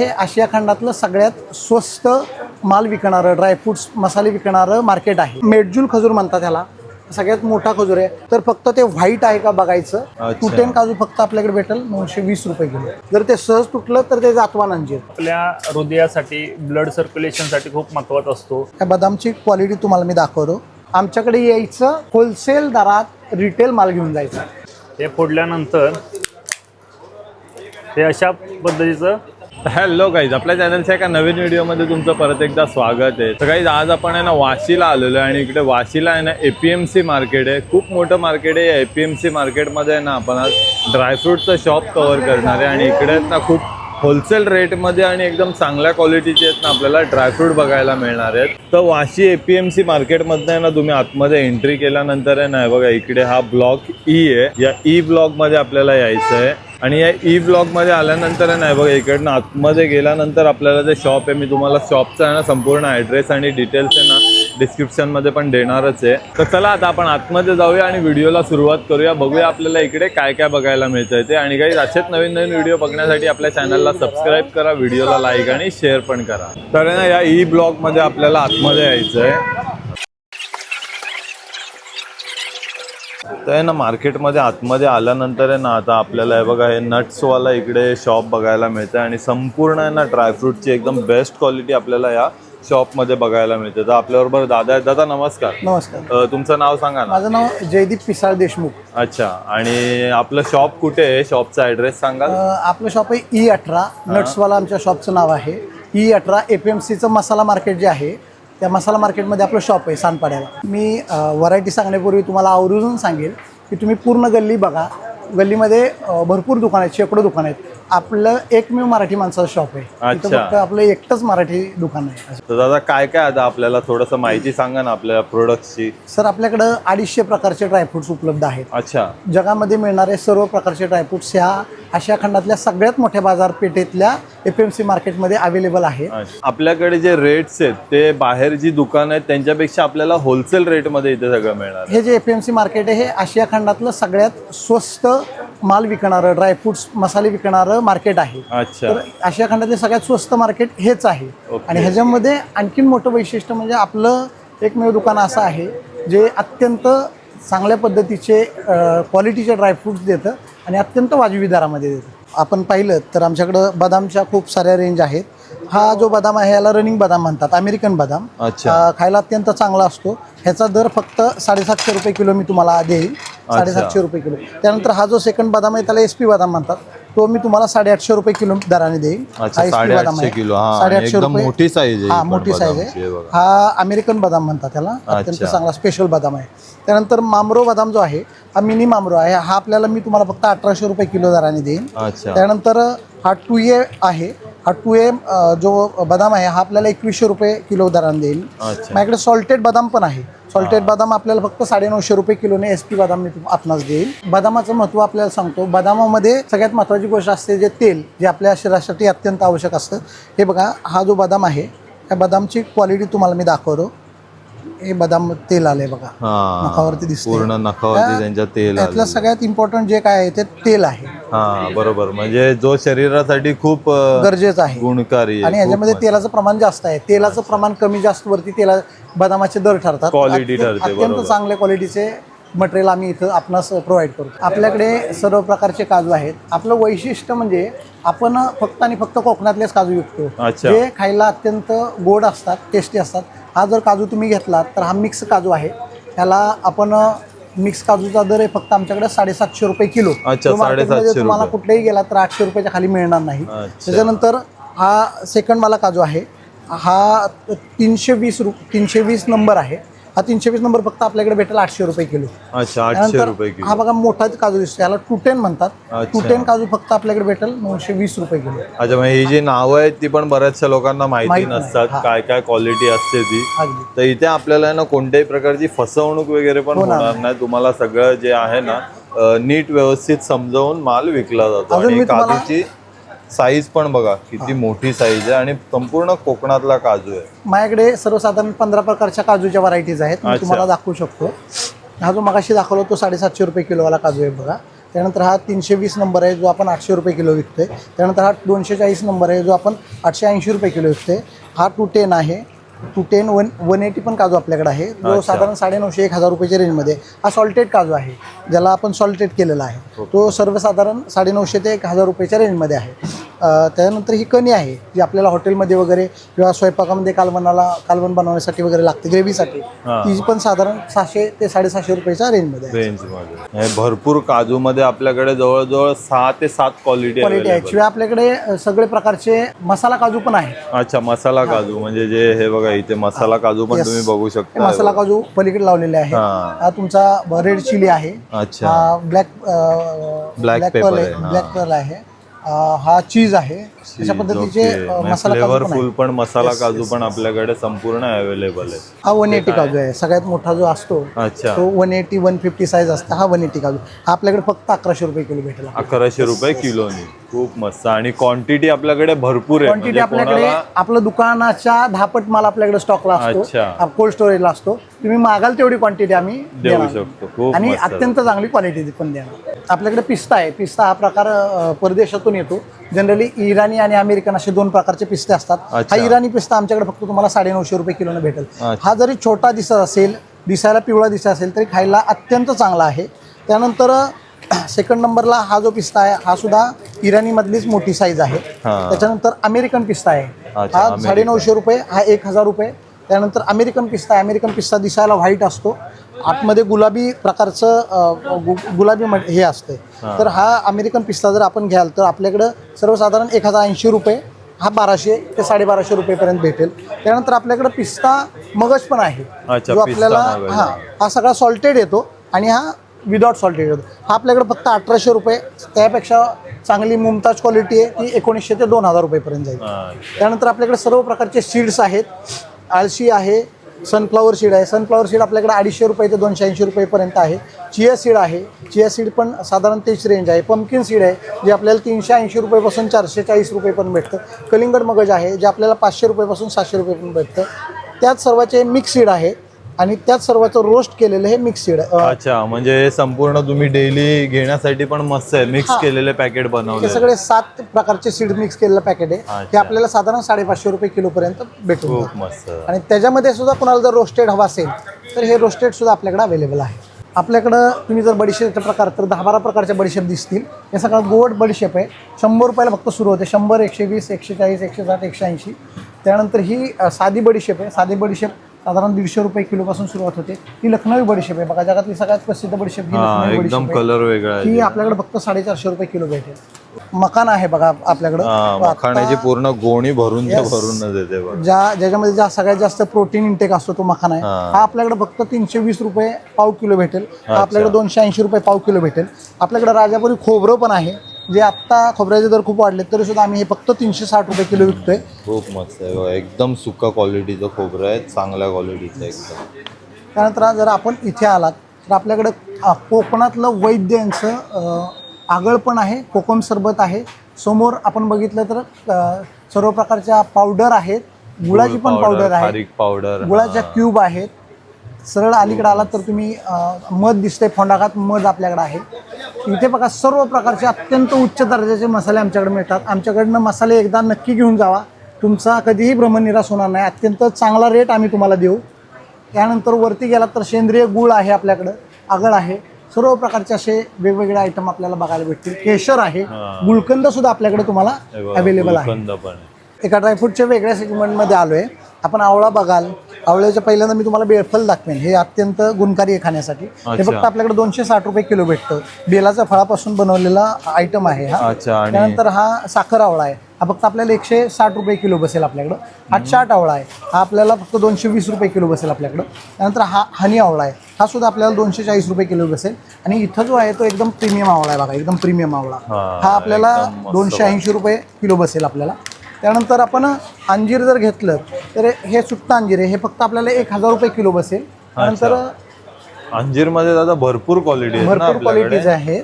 हे आशिया खंडातलं सगळ्यात स्वस्त माल विकणारं ड्रायफ्रुट्स मसाले विकणारं मार्केट आहे. मेडजूल खजूर म्हणतात त्याला सगळ्यात मोठा खजूर आहे. तर फक्त ते व्हाईट आहे का बघायचं. तुटेन काजू फक्त आपल्याकडे भेटेल नऊशे वीस रुपये किलो. जर ते सहज तुटलं तर ते जातवान अंजीर. आपल्या हृदयासाठी ब्लड सर्क्युलेशनसाठी खूप महत्त्वाचा असतो. या बदामची क्वालिटी तुम्हाला मी दाखवतो. आमच्याकडे यायचं होलसेल दरात रिटेल माल घेऊन जायचं. हे फोडल्यानंतर हे अशा पद्धतीचं हॅलो गाईज आपल्या चॅनलच्या एका नवीन व्हिडिओमध्ये तुमचं परत एकदा स्वागत आहे. तर गाईज आज आपण आहे ना वाशीला आलेलो आहे आणि इकडे वाशीला आहे ना A P M C market आहे. खूप मोठं मार्केट आहे. या ए पी एम सी मार्केटमध्ये ना आपण आज ड्रायफ्रूटचं शॉप कव्हर करणार आहे आणि इकडे आहेत ना खूप होलसेल रेटमध्ये आणि एकदम चांगल्या क्वालिटीचे आहेत ना आपल्याला ड्रायफ्रूट बघायला मिळणार आहेत. तर Vashi A P M C मार्केटमधनं आहे ना तुम्ही आतमध्ये एंट्री केल्यानंतर आहे ना बघा इकडे हा ब्लॉक ई e आहे. या e ई ब्लॉकमध्ये आपल्याला यायचं आहे. आणि या ई ब्लॉकमध्ये आल्यानंतर आहे ना बघा इकडनं आतमध्ये गेल्यानंतर आपल्याला जे शॉप आहे मी तुम्हाला शॉपचा आहे ना संपूर्ण ॲड्रेस आणि डिटेल्स आहे ना डिस्क्रिप्शनमध्ये पण देणारच आहे. तर चला आता आपण आतमध्ये जाऊया आणि व्हिडिओला सुरुवात करूया. बघूया आपल्याला इकडे काय काय बघायला मिळतंय ते. आणि काही असेच नवीन नवीन व्हिडिओ बघण्यासाठी आपल्या चॅनलला सबस्क्राईब करा व्हिडिओला लाईक आणि शेअर पण करा. तर ना या e ई ब्लॉगमध्ये आपल्याला आतमध्ये यायचं आहे तर आहे ना मार्केटमध्ये आतमध्ये आल्यानंतर आहे ना आता आपल्याला हे बघा हे नट्सवाला इकडे शॉप बघायला मिळतं आणि संपूर्ण आहे ना ड्रायफ्रूटची एकदम बेस्ट क्वालिटी आपल्याला या शॉपमध्ये बघायला मिळते. तर आपल्याबरोबर दादा आहेत. दादा नमस्कार. नमस्कार. अ, तुमचं नाव सांगा ना. माझं नाव जयदीप पिसाळ देशमुख. अच्छा. आणि आपलं शॉप कुठे आहे? शॉपचा ॲड्रेस सांगाल? अ, आपलं शॉप आहे ई अठरा. नट्सवाला आमच्या शॉपचं नाव आहे. ई अठरा एफ एम सीचं मसाला मार्केट जे आहे त्या मसाला मार्केटमध्ये आपलं शॉप आहे सानपाड्याला मी व्हरायटी सांगण्यापूर्वी तुम्हाला आवर्जून सांगेल की तुम्ही पूर्ण गल्ली बघा. गल्लीमध्ये भरपूर दुकानं आहेत शेकडो दुकानं आहेत. आपलं एकमेव मराठी माणसाचं शॉप आहे. इथं अच्छा. फक्त आपलं एकटंच मराठी दुकान आहे. तर दादा काय काय आता आपल्याला थोडंसं माहिती सांगा ना आपल्या प्रोडक्टची सर आपल्याकडं अडीचशे प्रकारचे ड्रायफ्रुट्स उपलब्ध आहेत. अच्छा. जगामध्ये मिळणारे सर्व प्रकारचे ड्रायफ्रुट्स ह्या आशिया खंडातल्या सगळ्यात मोठ्या बाजारपेठेतल्या एफ एम सी मार्केटमध्ये अवेलेबल अच्छा. आपल्याकडे जे रेट्स आहेत ते बाहेर जी दुकानं आहेत त्यांच्यापेक्षा आपल्याला होलसेल रेटमध्ये इथे सगळं मिळणार आहे. हे जे एफ एम सी मार्केट आहे हे आशिया खंडातलं सगळ्यात स्वस्त माल विकणारं ड्रायफ्रुट्स मसाले विकणारं मार्केट आहे. अच्छा. तर आशिया खंडातले सगळ्यात स्वस्त मार्केट हेच आहे. ओके. आणि ह्याच्यामध्ये आणखीन मोठं वैशिष्ट्य म्हणजे आपलं एकमेव दुकान असं आहे जे अत्यंत चांगल्या पद्धतीचे क्वालिटीचे ड्रायफ्रुट्स देतं आणि अत्यंत वाजवी दरामध्ये देतं. आपण पाहिलं तर आमच्याकडं बदामच्या खूप साऱ्या रेंज आहेत. हा जो बदाम आहे याला रनिंग बदाम म्हणतात अमेरिकन बदाम. अच्छा. खायला अत्यंत चांगला असतो. ह्याचा दर फक्त साडेसातशे रुपये किलो मी तुम्हाला देईल. साडेसातशे रुपये किलो. त्यानंतर हा जो सेकंड बदाम आहे त्याला एस पी बदाम म्हणतात. तो मी तुम्हाला साडेआठशे रुपये किलो दराने देईल. अच्छा, हा SP बदाम साडेआठशे आहे. किलो, हा, आणि साडेआठशे एकदम रुपये. मोठी size आहे ही हा पण मोठी साईज बदामची, हे आहे बघा. हा अमेरिकन बदाम म्हणतात त्याला. अत्यंत अच्छा. चांगला स्पेशल बदाम आहे. त्यानंतर मामरो बदाम जो आहे हा मिनी मामरो आहे. हा आपल्याला मी तुम्हाला फक्त अठराशे रुपये किलो दराने देईन. अच्छा. त्यानंतर हा टू ए आहे. हा टू ए जो बदाम आहे हा आपल्याला एकवीसशे रुपये किलो दराने देईल. अच्छा. माझ्याकडे सॉल्टेड बदाम पण आहे. सॉल्टेड बदाम आपल्याला फक्त साडेनऊशे रुपये किलोने एस पी बदाम मी आपणास देईल. बदामाचं महत्त्व आपल्याला सांगतो. बदामामध्ये सगळ्यात महत्त्वाची गोष्ट असते जे तेल जे आपल्या शरीरासाठी अत्यंत आवश्यक असतं. हे बघा हा जो बदाम आहे या बदामची क्वालिटी तुम्हाला मी दाखवतो. हे बदाम तेल आलंय बघा नखावरती दिसतंय. पूर्ण नखावरती त्यांच्या तेल त्यातलं. सगळ्यात इम्पॉर्टंट जे काय आहे ते तेल आहे हा बरोबर म्हणजे जो शरीरासाठी खूप गरजेचं आहे गुणकारी आणि मस्त. तेलाचं प्रमाण जास्त आहे तेलाचं प्रमाण कमी जास्त वरती तेला बदामाचे दर ठरतात Quality अत्यंत- ठरते, अत्यंत बरोबर. चांगल्या क्वालिटीचे मटेरियल आम्ही इथं आपणास प्रोव्हाइड करतो आपल्याकडे सर्व प्रकारचे काजू आहेत आपलं वैशिष्ट्य म्हणजे आपण फक्त आणि फक्त कोकणातलेच काजू विकतो. जे खायला अत्यंत गोड असतात टेस्टी असतात हा जर काजू तुम्ही घेतलात तर हा मिक्स काजू आहे. त्याला आपण मिक्स काजूचा दर आहे फक्त आमच्याकडे साडेसातशे रुपये किलो. अच्छा, जो मार्केटमध्ये साडेसातशे तुम्हाला रुपये. कुठेही गेला तर आठशे रुपयाच्या खाली मिळणार नाही. अच्छा. त्याच्यानंतर हा सेकंड वाला काजू आहे. हा तीनशे वीस रु तीनशे वीस नंबर आहे. हा तीनशे वीस नंबर फक्त आपल्याकडे भेटेल आठशे रुपये किलो. अच्छा आठशे त्यानंतर रुपये हा किलो बघा मोठा काजू दिसतो याला टुटेन म्हणतात. अच्छा. टुटेन काजू फक्त आपल्याकडे भेटेल नऊशे वीस रुपये किलो. अच्छा म्हणजे ही जी नावं आहेत ती पण बऱ्याचशा लोकांना माहिती माहीत नाही, नसतात हा. काय काय क्वालिटी असते ती. अगदी. तर इथे आपल्याला आहे ना कोणत्याही प्रकारची फसवणूक वगैरे पण होणार होणार नाही. तुम्हाला सगळं जे आहे ना अ, नीट व्यवस्थित समजावून माल विकला जातो अजून आणि मी तुम्हाला- काजूची साईज पण बघा किती मोठी साईज आहे आणि संपूर्ण कोकणातला काजू आहे. माझ्याकडे सर्वसाधारण पंधरा प्रकारच्या काजूच्या व्हरायटीज आहेत. मी. तुम्हाला दाखवू शकतो. हा जो मगाशी दाखवला तो साडेसातशे रुपये किलोवाला काजू आहे बघा. त्यानंतर हा तीनशे वीस नंबर आहे जो आपण आठशे रुपये किलो विकतोय. त्यानंतर हा दोनशे चाळीस नंबर आहे जो आपण आठशे ऐंशी रुपये किलो विकतोय. हा टू टेन आहे. Two ten one one eighty पण काजू आपल्याकडे आहे जो अच्छा. साधारण साडेनऊशे एक हजार रुपयाच्या रेंजमध्ये आहे. हा सॉल्टेड काजू आहे ज्याला आपण सॉल्टेड केलेला आहे तो सर्वसाधारण साडेनऊशे ते एक हजार रुपयाच्या रेंजमध्ये आहे त्यानंतर ही कणी आहे जी आपल्याला हॉटेलमध्ये वगैरे किंवा स्वयंपाकामध्ये कालवणाला कालवण बनवण्यासाठी वगैरे लागते ग्रेव्हीसाठी. ती पण साधारण सहाशे ते साडेसहाशे रुपयाच्या रेंजमध्ये रेंजमध्ये भरपूर काजूमध्ये आपल्याकडे जवळजवळ सहा ते सात क्वालिटी क्वालिटी आहे. शिवाय आपल्याकडे सगळे प्रकारचे मसाला काजू पण आहे अच्छा मसाला काजू म्हणजे जे हे बघा इथे मसाला काजू पण. तुम्ही बघू शकता. मसाला काजू पलीकडे लावलेले आहे हा. तुमचा रेड चिली आहे. अच्छा. ब्लॅक हा. ब्लॅक पर्ल आहे. हा चीज आहे. अशा पद्धतीचे मसाला फ्लेवरफुल पण मसाला काजू पण आपल्याकडे संपूर्ण अवेलेबल आहे. हा वन एटी काजू आहे. सगळ्यात मोठा जो असतो अच्छा. तो one eighty one fifty size असतो. हा वन एटी काजू. हा आपल्याकडे फक्त अकराशे रुपये किलो भेटेल अकराशे रुपये किलोनी. खूप मस्त. आणि क्वांटिटी आपल्याकडे भरपूर आहे. क्वांटिटी म्हणजे आपल्याकडे आपलं दुकानाच्या दहापट माल आपल्याकडे स्टॉकला असतो. कोल्ड स्टोरेजला असतो. तुम्ही मागाल तेवढी क्वांटिटी आम्ही देऊ. शकतो. आणि अत्यंत चांगली क्वालिटी पण देणार. आपल्याकडे पिस्ता आहे. पिस्ता हा प्रकार अ, परदेशातून येतो जनरली इराणी आणि अमेरिकन असे दोन प्रकारचे पिस्ते असतात. हा इराणी पिस्ता आमच्याकडे फक्त तुम्हाला साडेनऊशे रुपये किलोने भेटेल. हा जरी छोटा दिसत असेल दिसायला पिवळा दिसत असेल तरी खायला अत्यंत चांगला आहे त्यानंतर सेकंड नंबरला हा जो पिस्ता आहे हा सुद्धा इराणीमधलीच मोठी साईज आहे. त्याच्यानंतर अमेरिकन पिस्ता आहे हा अमेरिकन. साडेनऊशे रुपये हा एक हजार रुपये त्यानंतर अमेरिकन पिस्ता आहे अमेरिकन पिस्ता दिसायला व्हाईट असतो. आतमध्ये गुलाबी प्रकारचं गु- गुलाबी हे असते. तर हा अमेरिकन पिस्ता जर आपण घ्याल तर आपल्याकडं सर्वसाधारण एक हजार ऐंशी रुपये हा बाराशे ते साडेबाराशे रुपयेपर्यंत भेटेल. त्यानंतर आपल्याकडं पिस्ता मगज पण आहे. जो आपल्याला हा. हा सगळा सॉल्टेड येतो आणि हा विदाउट सॉल्टेड येतो. हा आपल्याकडे फक्त अठराशे रुपये त्यापेक्षा चांगली मुमताज क्वालिटी आहे ती एकोणीसशे ते दोन हजार रुपयेपर्यंत जाईल. त्यानंतर आपल्याकडे सर्व प्रकारचे सीड्स आहेत. आळशी आहे सनफ्लॉवर सीड आहे. सनफ्लॉवर सीड आपल्याकडे अडीचशे रुपये ते दोनशे ऐंशी रुपयेपर्यंत आहे. चिया सीड आहे. चिया सीड पण साधारण तेच रेंज आहे. पंपकिन सीड आहे जे आपल्याला तीनशे ऐंशी रुपयेपासून चारशे चाळीस रुपयेपर्यंत भेटतं. कलिंगड मगज आहे जे आपल्याला पाचशे रुपयेपासून सातशे रुपयेपर्यंत भेटतं. त्यात सर्वाचे मिक्स सीड आहे. आणि त्याच सर्वाचं रोस्ट केलेलं हे मिक्स सीड अच्छा म्हणजे हे संपूर्ण तुम्ही डेली घेण्यासाठी पण मस्त आहे. मिक्स हा. केलेले पॅकेट हे बनवले सगळे सात प्रकारचे सीड मिक्स केलेलं पॅकेट आहे. हे अच्छा. आपल्याला साधारण साडेपाचशे रुपये किलोपर्यंत भेटून खूप जातं. मस्त. आणि त्याच्यामध्ये सुद्धा कोणाला जर रोस्टेड हवा असेल तर हे रोस्टेड सुद्धा आपल्याकडे अवेलेबल आहे. आपल्याकडं तुम्ही जर बडीशेपचा प्रकार तर दहा बारा प्रकारच्या बडीशेप दिसतील. हे सगळं गोड बडीशेप आहे. शंभर रुपयाला फक्त सुरू होते. शंभर एकशे वीस एकशे चाळीस एकशे साठ एकशे ऐंशी. त्यानंतर ही साधी बडीशेप आहे. साधी बडीशेप साधारण दीडशे रुपये किलोपासून सुरुवात होते. ही लखनवी बडीशेप आहे. बघा जगातली सगळ्यात प्रसिद्ध बडीशेप ही लखनवी एकदम बडीशेप. कलर वेगळा आहे. ही आपल्याकडे फक्त साडेचारशे रुपये किलो भेटेल. मकान आहे बघा आपल्याकडं. हा तो मखाण्याची पूर्ण गोणी भरून ते Yes. भरूनच येते बघ. ज्या ज्याच्यामध्ये ज्या सगळ्यात जास्त प्रोटीन इंटेक असतो तो मखाना आहे. हा. हा आपल्याकडे फक्त तीनशे वीस रुपये पाव किलो भेटेल. हा आपल्याकडे दोनशे ऐंशी रुपये पाव किलो भेटेल. आपल्याकडे राजापुरी खोबरं पण आहे. जे आत्ता खोबऱ्याचे दर खूप वाढले तरी सुद्धा आम्ही हे फक्त तीनशे साठ रुपये किलो विकतोय. खूप मस्त आहे. बघा. एकदम सुका क्वालिटीचं खोबरं आहे चांगल्या क्वालिटीचं एकदम. त्यानंतर जर आपण इथे आलात तर आपल्याकडे अ, कोकणातलं वैद्य यांचं अ, आगळ पण आहे कोकम सरबत आहे. समोर आपण बघितलं तर अ, सर्व प्रकारच्या पावडर आहेत. गुळाची पण पावडर आहे खारीक पावडर गुळाच्या क्यूब आहेत. सरळ अलीकडे आलात तर तुम्ही मध दिसते फोंडाघात मध आपल्याकडे आहे. इथे बघा सर्व प्रकारचे अत्यंत उच्च दर्जाचे मसाले आमच्याकडे मिळतात. आमच्याकडनं मसाले एकदा नक्की घेऊन जावा. तुमचा कधीही भ्रमनिराश होणार नाही. अत्यंत चांगला रेट आम्ही तुम्हाला देऊ. त्यानंतर वरती गेलात तर सेंद्रिय गुळ आहे आपल्याकडं. आगळ आहे. सर्व प्रकारचे असे वेगवेगळे आयटम आपल्याला बघायला भेटतील. केशर आहे. गुलकंद सुद्धा आपल्याकडे तुम्हाला अवेलेबल आहे. एका ड्रायफ्रूटच्या वेगळ्या सेगमेंटमध्ये आलो आहे आपण आवळा बघाल. आवळ्याच्या पहिल्यांदा मी तुम्हाला बेळफल दाखवेन. हे अत्यंत गुणकारी आहे खाण्यासाठी. हे. फक्त आपल्याकडे दोनशे साठ रुपये किलो भेटतं. बेलाच्या फळापासून बनवलेला आयटम आहे हा. त्यानंतर हा साखर आवळा आहे. हा फक्त आपल्याला एकशे साठ रुपये किलो बसेल आपल्याकडं. हा चाट आवळा आहे. हा आपल्याला फक्त दोनशे वीस रुपये किलो बसेल आपल्याकडं. त्यानंतर हा हनी आवळा आहे. हा सुद्धा आपल्याला दोनशे चाळीस रुपये किलो बसेल. आणि इथं जो आहे तो एकदम प्रीमियम आवळा आहे बघा. एकदम प्रीमियम आवळा. हा, आपल्याला दोनशे ऐंशी रुपये किलो बसेल आपल्याला. त्यानंतर आपण अंजीर जर घेतलं तर हे सुट्टा अंजीर आहे. हे फक्त आपल्याला एक हजार रुपये किलो बसेल. त्यानंतर अंजीरमध्ये दादा भरपूर क्वालिटी भरपूर क्वालिटीज आहेत.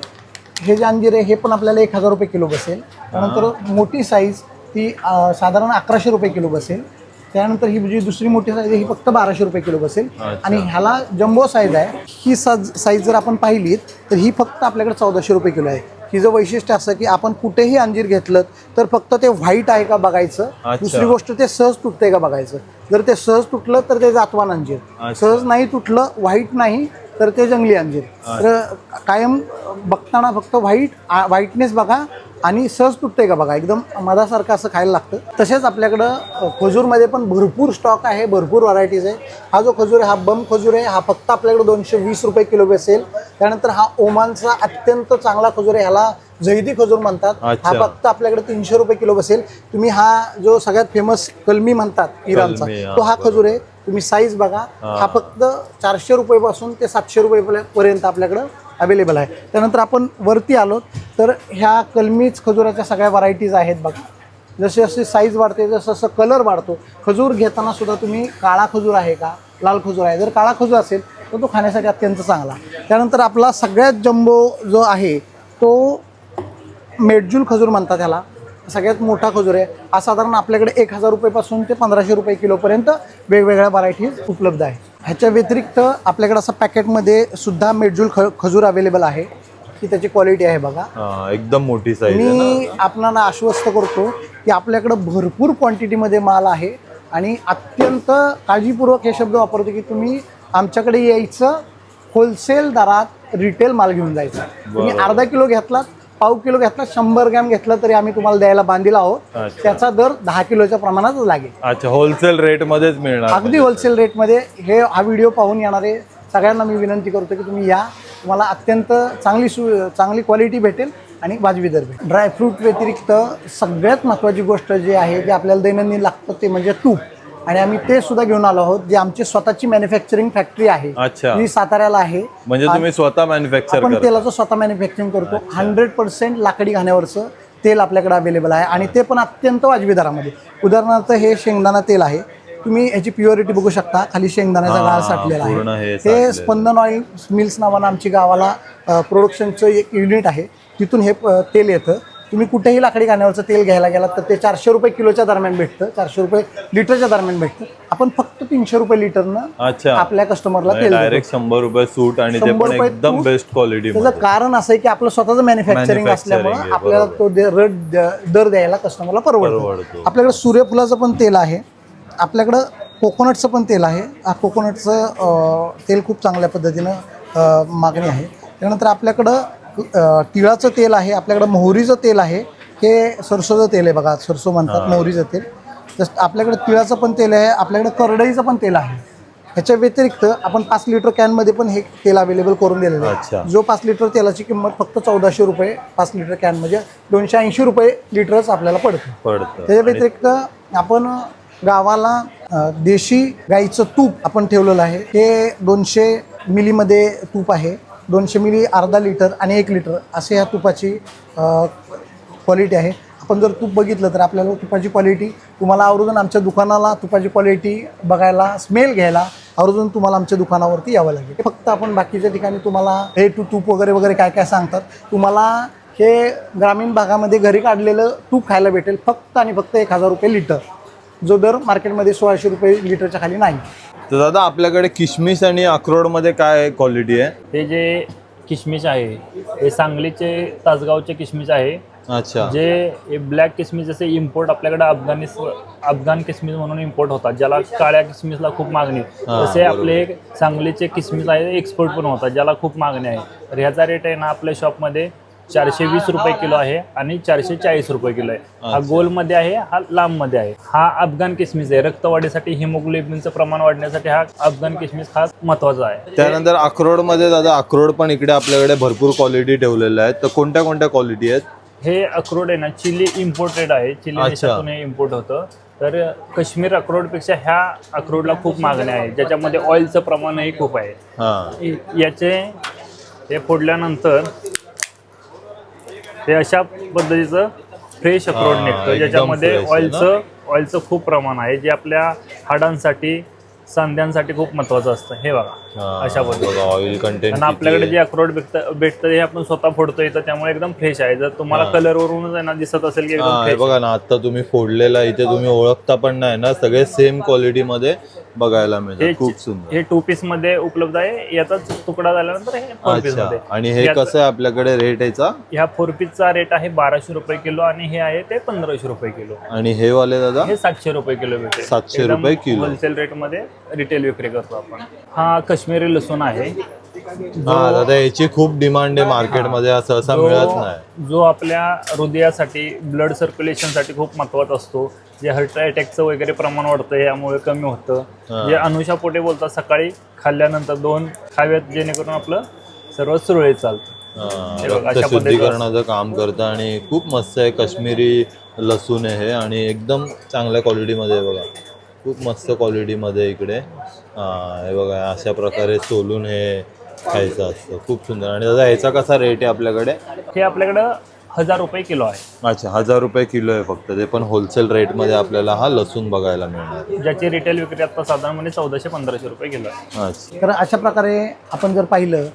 हे जे अंजीर आहे हे पण आपल्याला एक हजार रुपये किलो बसेल. त्यानंतर मोठी साईज ती साधारण अकराशे रुपये किलो बसेल. त्यानंतर ही जी दुसरी मोठी साईज आहे ही फक्त बाराशे रुपये किलो बसेल. आणि ह्याला जम्बो साईज आहे. ही साज साईज जर आपण पाहिलीत तर ही फक्त आपल्याकडे चौदाशे रुपये किलो आहे. हिचं वैशिष्ट्य असं की आपण कुठेही अंजीर घेतलं तर फक्त ते व्हाईट आहे का बघायचं. दुसरी गोष्ट ते सहज तुटतंय का बघायचं? जर ते सहज तुटलं तर ते जातवान अंजीर. सहज नाही तुटलं व्हाईट नाही तर ते जंगली अंजीर. तर कायम बघताना फक्त व्हाईट व्हाईटनेस बघा. आणि सहज तुटतंय का बघा? एकदम मधासारखं असं खायला लागतं. तसेच आपल्याकडं खजूरमध्ये पण भरपूर स्टॉक आहे भरपूर व्हरायटीज आहे. हा जो खजूर आहे हा बम खजूर आहे हा फक्त आपल्याकडे दोनशे वीस रुपये किलो बसेल त्यानंतर हा ओमानचा अत्यंत चांगला खजूर आहे ह्याला जैदी खजूर म्हणतात. हा. फक्त आपल्याकडे तीनशे रुपये किलो बसेल तुम्ही हा जो सगळ्यात फेमस कलमी म्हणतात इराणचा तो हा खजूर आहे. तुम्ही साईज बघा. हा. फक्त चारशे रुपयेपासून ते सातशे रुपये पर्यंत आपल्याकडं अवेलेबल आहे. त्यानंतर आपण वरती आलो तर ह्या कलमीच खजुराच्या सगळ्या व्हरायटीज आहेत बघा. जसे जसे साईज वाढते जसं जसं कलर वाढतो खजूर घेताना सुद्धा तुम्ही काळा खजूर आहे का लाल खजूर आहे. जर काळा खजूर असेल तर तो खाण्यासाठी अत्यंत चांगला. त्यानंतर आपला सगळ्यात जम्बो जो आहे तो मेडजूल खजूर म्हणतात त्याला सगळ्यात मोठा खजूर आहे. हा साधारण आपल्याकडे एक हजार रुपयेपासून ते पंधराशे रुपये किलोपर्यंत वेगवेगळ्या व्हरायटीज उपलब्ध आहे ह्याच्या व्यतिरिक्त आपल्याकडे असं पॅकेटमध्ये सुद्धा मेडजूल ख खजूर अवेलेबल आहे. की त्याची क्वालिटी आहे बघा. एकदम मोठी साईज मी आपणाला आश्वस्त करतो की आपल्याकडं भरपूर क्वांटिटीमध्ये माल आहे आणि अत्यंत काळजीपूर्वक हे शब्द वापरतो की तुम्ही आमच्याकडे यायचं होलसेल दरात रिटेल माल घेऊन जायचा. तुम्ही. अर्धा किलो घेतलात पाव किलो घेतला शंभर ग्रॅम घेतला तरी आम्ही तुम्हाला द्यायला बांधील आहोत. अच्छा. त्याचा दर दहा किलोच्या प्रमाणातच लागेल. अच्छा होलसेल रेट मध्येच मिळणार. अगदी होलसेल रेटमध्ये हे हा व्हिडिओ पाहून येणारे सगळ्यांना मी विनंती करतो की तुम्ही या. तुम्हाला अत्यंत चांगली सु चांगली क्वालिटी भेटेल आणि वाजवी दर भेटेल ड्रायफ्रूट व्यतिरिक्त सगळ्यात महत्त्वाची गोष्ट जी आहे जी आपल्याला दैनंदिन लागतं ते म्हणजे तूप. आणि आम्ही ते सुद्धा घेऊन आलो आहोत जी आमची स्वतःची मॅन्युफॅक्चरिंग फॅक्टरी आहे. अच्छा. जी साताऱ्याला आहे. म्हणजे तुम्ही स्वतः मॅन्युफॅक्चर आपण तेलाचं स्वतः मॅन्युफॅक्चरिंग करतो. हंड्रेड पर्सेंट लाकडी घाण्यावरचं तेल आपल्याकडे अवेलेबल आहे. आणि ते पण अत्यंत वाजवी दरामध्ये उदाहरणार्थ हे शेंगदाणा तेल आहे. तुम्ही याची प्युरिटी बघू शकता. खाली शेंगदाण्याचा हा, गाळ साठलेला हे आहे. हे स्पंदन ऑइल मिल्स नावानं आमची गावाला प्रोडक्शनचं एक युनिट आहे. तिथून हे तेल येतं. तुम्ही कुठेही लाकडी घाण्यावरचं तेल घ्यायला गेलात तर ते चारशे रुपये किलोच्या दरम्यान भेटतं चारशे रुपये लिटरच्या दरम्यान भेटतं. आपण फक्त तीनशे रुपये लिटरनं अच्छा. आपल्या कस्टमरला तेल देतो. डायरेक्ट शंभर रुपये सूट आणि ते शंभर पण रुपये एकदम. बेस्ट क्वालिटी त्याचं कारण असं आहे की आपलं स्वतःचं मॅन्युफॅक्चरिंग Manufacturing असल्यामुळं आहे, आपल्याला तो दे- रेट द- दर द्यायला कस्टमरला परवडतो. परवडतो. आपल्याकडे सूर्यफुलाचं पण तेल आहे. आपल्याकडं कोकोनटचं पण तेल आहे. हा कोकोनटचं अं, तेल खूप चांगल्या पद्धतीनं अं, मागणी आहे. त्यानंतर आपल्याकडं तिळाचं तेल आहे आपल्याकडं मोहरीचं तेल आहे हे सरसोचं तेल आहे बघा सरसो म्हणतात मोहरीचं तेल. तसं आपल्याकडं तिळाचं पण तेल आहे आपल्याकडं करडईचं पण तेल आहे. ह्याच्या व्यतिरिक्त आपण पाच लिटर कॅनमध्ये पण हे तेल अवेलेबल करून दिलेलं. आहे. जो पाच लिटर तेलाची किंमत फक्त चौदाशे रुपये पाच लिटर कॅन म्हणजे दोनशे ऐंशी रुपये लिटरच आपल्याला पडतं. पडतं. त्याच्या व्यतिरिक्त आपण गावाला देशी गाईचं तूप आपण ठेवलेलं आहे. हे दोनशे मिलीमध्ये तूप आहे. दोनशे मिली अर्धा लिटर आणि एक लिटर असे ह्या तुपाची क्वालिटी आहे. आपण जर तूप बघितलं तर आपल्याला तुपाची क्वालिटी तुम्हाला आवर्जून आमच्या दुकानाला तुपाची क्वालिटी बघायला स्मेल घ्यायला आवर्जून तुम्हाला आमच्या दुकानावरती यावं लागेल. फक्त आपण बाकीच्या ठिकाणी तुम्हाला हे टू तूप वगैरे वगैरे काय काय सांगतात तुम्हाला हे ग्रामीण भागामध्ये घरी काढलेलं तूप खायला भेटेल फक्त आणि फक्त एक हजार रुपये लिटर. जो दर मार्केटमध्ये सोळाशे रुपये लिटरच्या खाली नाही. तर दादा आपल्याकडे किशमिश आणि अक्रोडमध्ये काय क्वालिटी आहे? हे जे किशमिश आहे हे सांगलीचे तासगावचे किशमिश आहे. अच्छा. जे हे ब्लॅक किशमिश जसे इम्पोर्ट आपल्याकडे अफगाणिस अफगाण किशमिश म्हणून इम्पोर्ट होतात ज्याला काळ्या किशमिशला खूप मागणी आहे. हा, तसे आपले सांगलीचे किशमिश आहे एक्सपोर्ट पण होतात ज्याला खूप मागणी आहे. तर ह्याचा रेट आहे ना आपल्या शॉपमध्ये चारशे वीस रुपये किलो आहे आणि चारशे चाळीस रुपये किलो आहे. हा अच्छा. गोलमध्ये आहे हा लांबमध्ये आहे. हा अफगाण किशमिश आहे. रक्तवाढीसाठी हिमोग्लोबिनचं प्रमाण वाढण्यासाठी हा अफगाण किशमिश हा महत्त्वाचा आहे. त्यानंतर अक्रोडमध्ये दादा अक्रोड पण इकडे आपल्याकडे भरपूर क्वालिटी ठेवलेल्या आहेत तर कोणत्या कोणत्या क्वालिटी आहेत? हे अक्रोड आहे ना चिली इम्पोर्टेड आहे. चिली. देशातून हे इम्पोर्ट होतं. तर काश्मीर अक्रोडपेक्षा ह्या अक्रोडला खूप मागणी आहे ज्याच्यामध्ये ऑइलचं प्रमाणही खूप आहे. याचे हे फोडल्यानंतर हे अशा पद्धतीचं फ्रेश अक्रोड निघतं. ज्याच्यामध्ये ऑइलचं ऑइलचं खूप प्रमाण आहे. जे आपल्या हाडांसाठी सांध्यांसाठी खूप महत्वाचं असतं. हे बघा. अशा पद्धतीने ऑइल कंटेंट आपल्याकडे जे अक्रोड भेटतं भेटतं हे आपण स्वतः फोडतो इथं त्यामुळे एकदम फ्रेश आहे. जर तुम्हाला कलर वरूनच आहे ना दिसत असेल की बघा ना आता तुम्ही फोडलेला इथे तुम्ही ओळखता पण नाही ना सगळे सेम क्वालिटी मध्ये बघायला मिळतात. खूप सुंदर. हे टू पीसमध्ये उपलब्ध आहे. याचाच तुकडा झाल्यानंतर हे फोर पीसमध्ये. आणि हे कसं आहे आपल्याकडे रेट याचा? ह्या फोर पीसचा रेट आहे बाराशे रुपये किलो आणि हे आहे ते पंधराशे रुपये किलो. आणि हे वाले दादा? हे सातशे रुपये किलो भेटेल. 700 रुपये किलो. होलसेल रेटमध्ये रिटेल विक्री करतो आपण. हा काश्मीरी लसूण आहे. हा दादा याची खूप डिमांड आहे मार्केटमध्ये असं असं मिळत नाही. जो आपल्या हृदयासाठी ब्लड सर्क्युलेशनसाठी खूप महत्त्वाचा असतो. जे हार्ट अटॅकचं वगैरे प्रमाण वाढतं यामुळे कमी होतं. जे अनुषा पोटे बोलतात सकाळी खाल्ल्यानंतर दोन खाव्यात जेणेकरून आपलं सर्व सुरळीत चालतं. हे बघा, अशा शुद्धीकरणाचं काम करतं आणि खूप मस्त आहे काश्मीरी लसूण आहे हे आणि एकदम चांगल्या क्वालिटीमध्ये आहे बघा. खूप मस्त क्वालिटीमध्ये इकडे. हा, बघा अशा प्रकारे सोलून हे खायचं असतं. खूप सुंदर. आणि दादा ह्याचा कसा रेट आहे आपल्याकडे? हे आपल्याकडं हजार रुपये किलो आहे. अच्छा हजार रुपये किलो आहे फक्त. ते पण होलसेल रेटमध्ये आपल्याला हा लसूण बघायला मिळणार. ज्याची रिटेल विक्री आता साधारणपणे चौदाशे पंधराशे रुपये किलो आहे. अच्छा. तर अशा प्रकारे आपण जर पाहिलं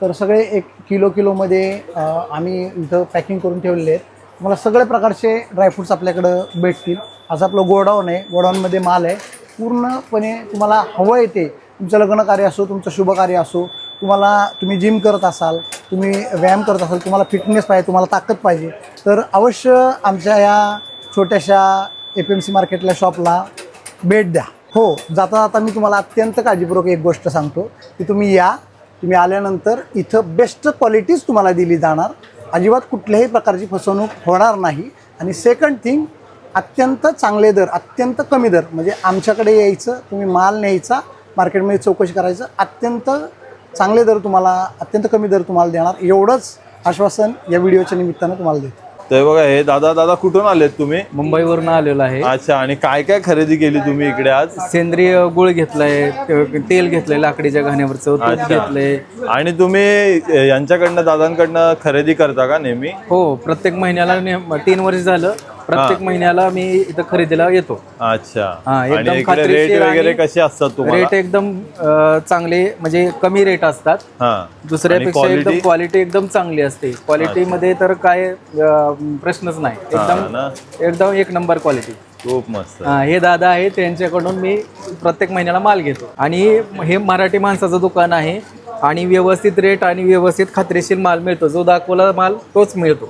तर सगळे एक किलो किलोमध्ये आम्ही इथं पॅकिंग करून ठेवलेले आहेत. तुम्हाला सगळ्या प्रकारचे ड्रायफ्रूट्स आपल्याकडं भेटतील. असं आपलं गोडाऊन आहे. गोडाऊनमध्ये माल आहे. पूर्णपणे तुम्हाला हवं येते तुमचं लग्नकार्य असो तुमचं शुभकार्य असो तुम्हाला तुम्ही जिम करत असाल तुम्ही व्यायाम करत असाल तुम्हाला फिटनेस पाहिजे तुम्हाला ताकद पाहिजे तर अवश्य आमच्या या छोट्याशा एफ एम सी मार्केटला शॉपला भेट द्या. हो जाता जाता मी तुम्हाला अत्यंत काळजीपूर्वक एक गोष्ट सांगतो की तुम्ही या तुम्ही आल्यानंतर इथं बेस्ट क्वालिटीज तुम्हाला दिली जाणार. अजिबात कुठल्याही प्रकारची फसवणूक होणार नाही. आणि सेकंड थिंग अत्यंत चांगले दर अत्यंत कमी दर म्हणजे आमच्याकडे यायचं तुम्ही माल न्यायचा मार्केटमध्ये चौकशी करायचं अत्यंत चांगले दर तुम्हाला अत्यंत कमी दर तुम्हाला देणार. एवढंच आश्वासन या व्हिडिओच्या निमित्तानं तुम्हाला देतो. तर बघा हे दादा दादा कुठून आलेत तुम्ही? मुंबईवरून आलेलो आहे. अच्छा आणि काय काय खरेदी केली तुम्ही इकडे आज? सेंद्रिय गुळ घेतलाय ते- तेल घेतलंय लाकडीच्या घाण्यावरचं अच्छा. घेतलंय. आणि तुम्ही यांच्याकडनं दादांकडनं खरेदी करता का नेहमी? हो प्रत्येक महिन्याला ने- तीन वर्ष झालं. प्रत्येक महिन्याला मी इथं खरेदीला येतो. अच्छा. हा, आणि एकदम इकडे खात्रीशीर रेट वगैरे आणि कसे असतात तुम्हाला? रेट एकदम अं, चांगले म्हणजे कमी रेट असतात. हा. आणि दुसऱ्यापेक्षा quality? एकदम क्वालिटी एकदम चांगली असते. क्वालिटी मध्ये तर काय अं, प्रश्नच नाही. हा एकदम ना. एकदम एक नंबर क्वालिटी खूप मस्त. हा, हे दादा आहे त्यांच्याकडून मी प्रत्येक महिन्याला माल घेतो. आणि हे मराठी माणसाचं दुकान आहे. आणि व्यवस्थित रेट आणि व्यवस्थित खात्रीशीर माल मिळतो. जो दाखवला माल तोच मिळतो.